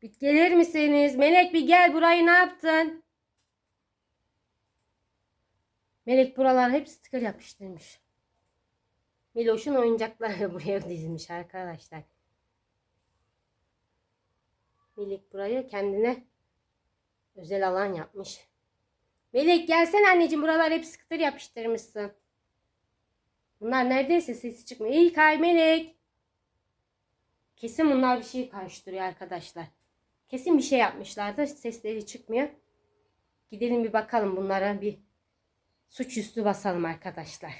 Gelir misiniz? Melek bir gel burayı ne yaptın? Melek buralar hep sticker yapıştırmış. Meloş'un oyuncakları buraya dizmiş arkadaşlar. Melek burayı kendine özel alan yapmış. Melek gelsene anneciğim buralar hep sticker yapıştırmışsın. Bunlar neredeyse sesi çıkmıyor. İyi kay Melek. Kesin bunlar bir şey karıştırıyor arkadaşlar. Kesin bir şey yapmışlardır. Sesleri çıkmıyor. Gidelim bir bakalım bunlara bir suçüstü basalım arkadaşlar.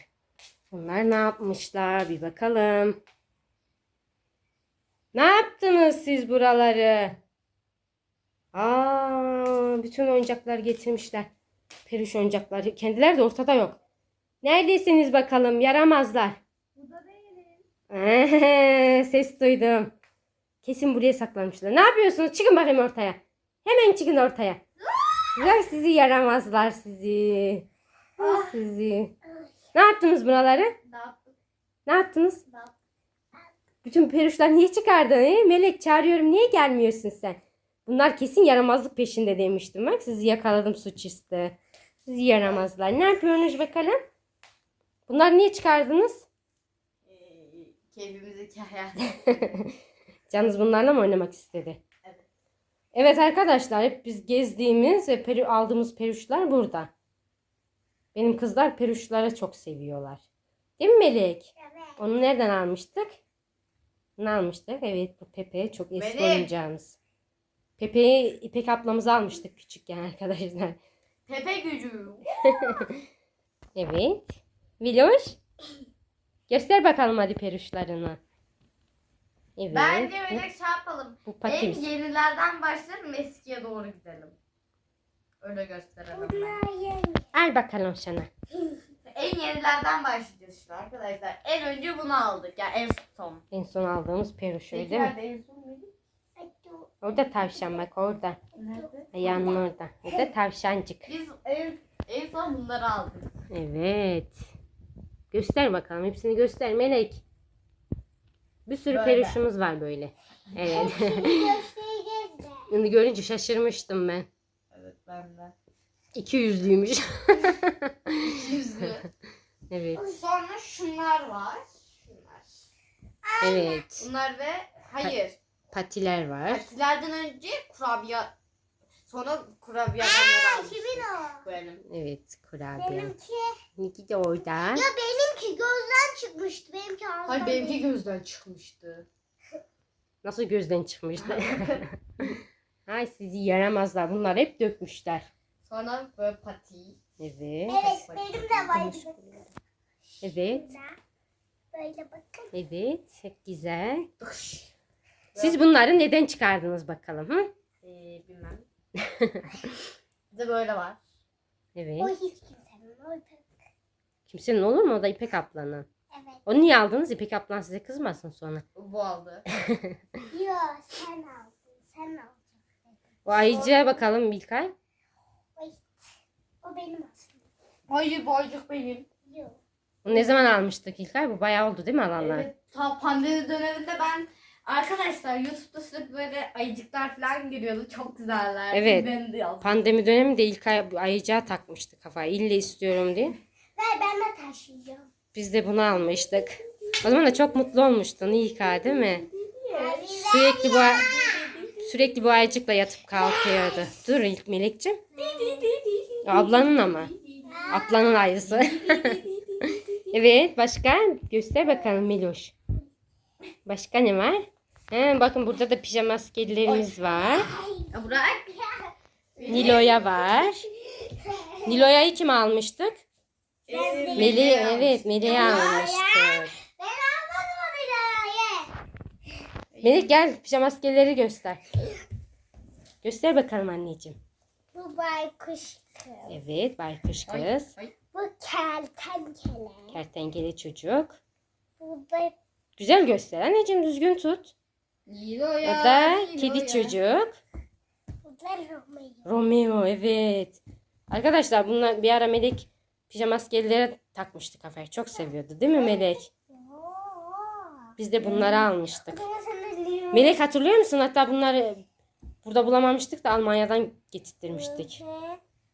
Bunlar ne yapmışlar bir bakalım. Ne yaptınız siz buraları? Aa, bütün oyuncaklar getirmişler. Peluş oyuncakları. Kendileri de ortada yok. Neredesiniz bakalım yaramazlar. Burada değilim. Ses duydum. Kesin buraya saklanmışlar. Ne yapıyorsunuz? Çıkın bakayım ortaya. Hemen çıkın ortaya. Ya sizi yaramazlar sizi. Ah, sizi. Ne yaptınız buraları? Ne? Ne yaptınız? Ne? Bütün peruşlar niye çıkardın? He? Melek çağırıyorum niye gelmiyorsun sen? Bunlar kesin yaramazlık peşinde demiştim. Bak sizi yakaladım suçüstü. Sizi yaramazlar. Ne yapıyorsunuz bakalım? Bunlar niye çıkardınız? Ee, keyfimizdeki hayat. Canınız bunlarla mı oynamak istedi? Evet. Evet arkadaşlar hep biz gezdiğimiz ve peru aldığımız peruşlar burada. Benim kızlar peruşları çok seviyorlar. Değil mi Melek? Evet. Onu nereden almıştık? Ne almıştık? Evet bu Pepe çok eski Benim. oyuncağımız. Pepe'yi İpek ablamıza almıştık küçükken arkadaşlar. Pepe gücü. Evet. Viloş. Göster bakalım hadi peruşlarını. Evet. Bence böyle şey yapalım. bu En yenilerden başlayalım eskiye doğru gidelim. Öyle gösterelim. ben. Al bakalım sana. En yenilerden başlayacağız işte arkadaşlar. En önce bunu aldık. Ya en son. En son aldığımız peruş öyle Peki değil mi? nerede en son neydi? Hadi. Orada tavşan bak orada. Nerede? Ayağının orada. Orada tavşancık. Biz en, en son bunları aldık. Evet. Göster bakalım. Hepsini göster Melek. Bir sürü Böyle. peruşumuz var böyle. Evet. Şimdi göstereceğiz de. Bunu görünce şaşırmıştım ben. Evet ben de. İki yüzlüymüş. Yüzlü. evet. Sonra şunlar var. Şunlar. Evet. Bunlar ve hayır. Patiler var. Patilerden önce kurabiye sonra kurabiye almıştık. Kimin o? Benim. Evet kurabiye. Benimki. Niki de orada. Ya benimki gözden çıkmıştı. Benimki ağzından Hayır benimki değil. gözden çıkmıştı. Nasıl gözden çıkmıştı? Ay sizi yaramazlar. Bunlar hep dökmüşler. Sonra böyle pati. Evet. Evet benim de vardı. Evet. Böyle bakın. Evet. Çok güzel. Siz bunları neden çıkardınız bakalım? Hı? Ee, bilmem. Bir de böyle var. Evet. O hiç kimsenin. O pek. Kimsenin olur mu? O da İpek ablanın. Evet. Onu niye aldınız? İpek ablan size kızmasın sonra. Bu aldı. Yok sen aldın. Sen aldın. O ayıcıya bakalım Bilkay. Oy. O benim aslında. Hayır bu ayıcık benim. Yok. Onu ne zaman almıştık İlkay? Bu bayağı oldu değil mi alanlar? Evet, ta pandemi döneminde ben arkadaşlar YouTube'da sürekli böyle ayıcıklar falan geliyordu. Çok güzeller. Evet. Ben de. Pandemi döneminde İlkay bu ayıcığa takmıştı kafayı. İlle istiyorum diye. Ver ben de taşıyacağım. Biz de bunu almıştık. O zaman da çok mutlu olmuştun İlkay değil mi? Sürekli bu sürekli bu ayıcıkla yatıp kalkıyordu. Dur ilk Melek'ciğim. Ablanın ama. Ablanın ayısı. evet başka göster bakalım Meloş. Başka ne var? He, bakın burada da pijama askerlerimiz var. Ya bırak. Nilo'ya var. Nilo'ya kim almıştık? Meli evet Meli'ye almıştık. Ben almadım onu ya. Melek gel pijama askerleri göster. Göster bakalım anneciğim. Bu baykuş kız. Evet baykuş Ay, kız. Bu kertenkele. Kertenkele çocuk. Bu da Güzel göster anneciğim düzgün tut. Nilo'ya. O da Nilo'ya. kedi çocuk. bu da Romeo. Romeo evet. Arkadaşlar bunlar bir ara Melek pijama askerlere takmıştı kafaya. Çok seviyordu değil mi Melek? Biz de bunları almıştık. Melek hatırlıyor musun? Hatta bunları Burada bulamamıştık da Almanya'dan getirttirmiştik.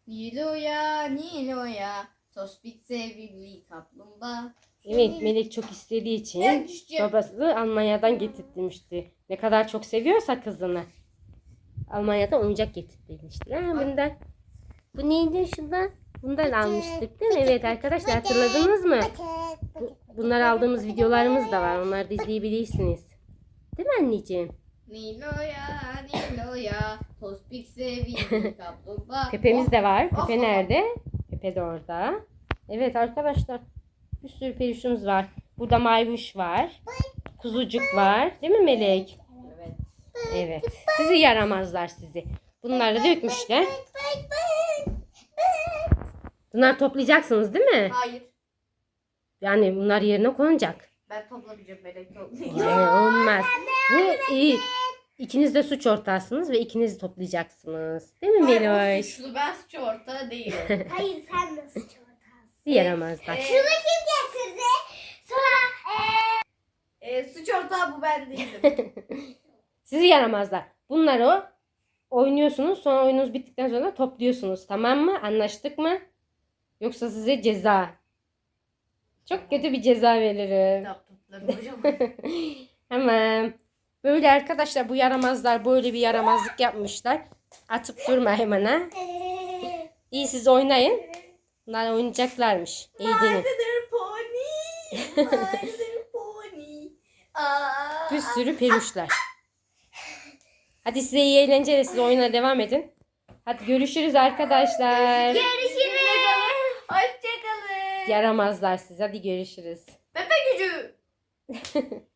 Nilo'ya, Nilo'ya. Tospik sevimli kaplumbağa. Evet Melek çok istediği için babası Almanya'dan getirttirmişti. Ne kadar çok seviyorsa kızını. Almanya'dan oyuncak getirttirmişti. Ha, bundan. Bu neydi şundan? Bundan almıştık değil mi? Evet arkadaşlar hatırladınız mı? Bu, bunlar aldığımız videolarımız da var. Onları da izleyebilirsiniz. Değil mi anneciğim? Nilo'ya, Nilo'ya. Tospik sevimli kaplumbağa. Pepemiz de var. Pepe nerede? Pepe de orada. Evet arkadaşlar. Bir sürü peluşumuz var. Burada maymuş var. Kuzucuk var. Değil mi Melek? Evet. Evet. Sizi yaramazlar sizi. Bunları dökmüşler. Bunlar toplayacaksınız değil mi? Hayır. Yani bunlar yerine konacak. Ben toplamayacağım melek olmaz. Bu iyi. İkiniz de suç ortağısınız ve ikiniz toplayacaksınız. Değil mi Meloş? suçlu ben suç ortağı değilim. Hayır sen nasıl çoğaltasın? Yaramazlar. Ee, Şunu kim getirdi? Sonra e, suç ortağı bu ben değilim. Sizi yaramazlar. Bunları o oynuyorsunuz. Sonra oyununuz bittikten sonra topluyorsunuz. Tamam mı? Anlaştık mı? Yoksa size ceza. Çok kötü bir ceza veririm. Tamam. Böyle arkadaşlar bu yaramazlar böyle bir yaramazlık yapmışlar. Atıp durma hemen ha. İyi siz oynayın. Bunlar oynayacaklarmış. İyi dinle. Bir sürü peluşlar. Hadi size iyi eğlenceler. Siz oyuna devam edin. Hadi görüşürüz arkadaşlar. Görüşürüz. Hoşçakalın. Yaramazlar siz. Hadi görüşürüz. Pepe gücü.